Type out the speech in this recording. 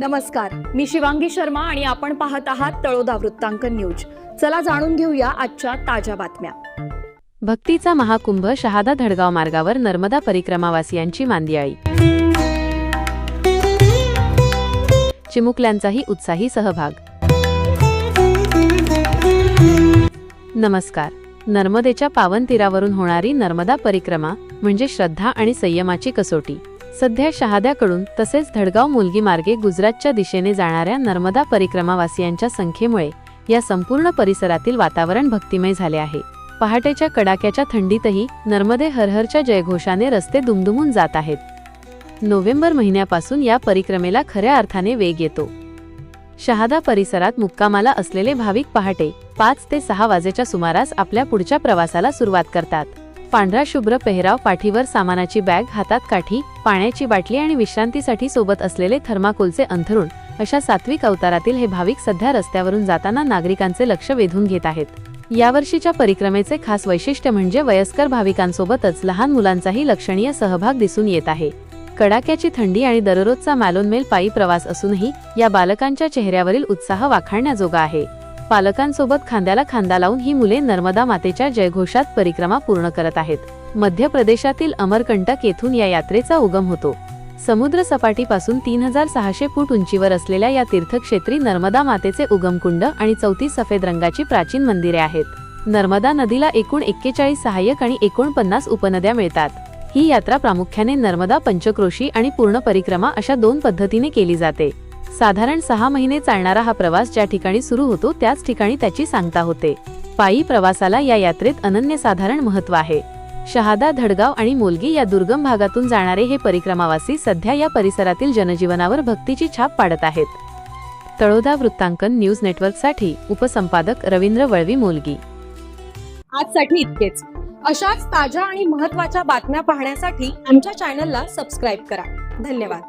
नमस्कार मी शिवांगी शर्मा आणि आपण पाहत आहात तळोदा वृत्तांकन न्यूज. चला जाणून घेऊया आजच्या ताज्या बातम्या. भक्तीचा महाकुंभ शहादा धडगाव मार्गावर नर्मदा परिक्रमावासियांची मांदियाळी. चिमुकल्यांचाही उत्साही सहभाग. नमस्कार नर्मदेच्या पावन तीरावरून होणारी नर्मदा परिक्रमा म्हणजे श्रद्धा आणि संयमाची कसोटी. सध्या शहाद्याकडून तसेच धडगाव मुलगी मार्गे गुजरातच्या दिशेने जाणाऱ्या नर्मदा परिक्रमावासियांच्या संख्येमुळे या संपूर्ण परिसरातील वातावरण भक्तिमय झाले आहे. पहाटेच्या कडाक्याच्या थंडीतही नर्मदे हरहरच्या जयघोषाने रस्ते दुमदुमून जात आहेत. नोव्हेंबर महिन्यापासून या परिक्रमेला खऱ्या अर्थाने वेग येतो. शहादा परिसरात मुक्कामाला असलेले भाविक पहाटे पाच ते सहा वाजेच्या सुमारास आपल्या पुढच्या प्रवासाला सुरुवात करतात. पांढरा शुभ्र पेहराव पाठीवर सामानाची बॅग हातात काठी पाण्याची बाटली आणि विश्रांतीसाठी सोबत असलेले थर्माकोलचे अंथरुण अशा सात्विक अवतारातील हे भाविक सध्या रस्त्यावरून जाताना नागरिकांचे लक्ष वेधून घेत आहेत. यावर्षीच्या परिक्रमेचे खास वैशिष्ट्य म्हणजे वयस्कर भाविकांसोबतच लहान मुलांचाही लक्षणीय सहभाग दिसून येत आहे. कडाक्याची थंडी आणि दररोजचा मॅलोनमेल पायी प्रवास असूनही या बालकांच्या चेहऱ्यावरील उत्साह वाखाणण्याजोगा आहे. पालकांसोबत खांद्याला खांदा लावून ही मुले नर्मदा मातेच्या जयघोषात परिक्रमा पूर्ण करत आहेत. मध्य प्रदेशातील अमरकंटक येथून या यात्रेचा उगम होतो. समुद्र सपाटीपासून तीन हजार सहाशे फूट उंचीवर असलेल्या या तीर्थक्षेत्री नर्मदा मातेचे उगमकुंड आणि चौतीस सफेद रंगाची प्राचीन मंदिरे आहेत. नर्मदा नदीला एकूण एक्केचाळीस सहाय्यक आणि एकोणपन्नास उपनद्या मिळतात. ही यात्रा प्रामुख्याने नर्मदा पंचक्रोशी आणि पूर्ण परिक्रमा अशा दोन पद्धतीने केली जाते. साधारण सहा महिने चालणारा हा प्रवास ज्या ठिकाणी सुरू होतो त्याच ठिकाणी त्याची सांगता होते. पायी प्रवासाला या यात्रेत अनन्यसाधारण महत्त्व आहे. शहादा धडगाव आणि मोलगी या दुर्गम भागातून जाणारे हे परिक्रमावासी सध्या या परिसरातील जनजीवनावर भक्तीची छाप पाडत आहेत. तळोदा वृत्तांकन न्यूज नेटवर्कसाठी उपसंपादक रवींद्र वळवी मोलगी. आजसाठी इतकेच. अशाच ताज्या आणि महत्त्वाच्या बातम्या पाहण्यासाठी आमच्या चॅनलला सबस्क्राईब करा. धन्यवाद.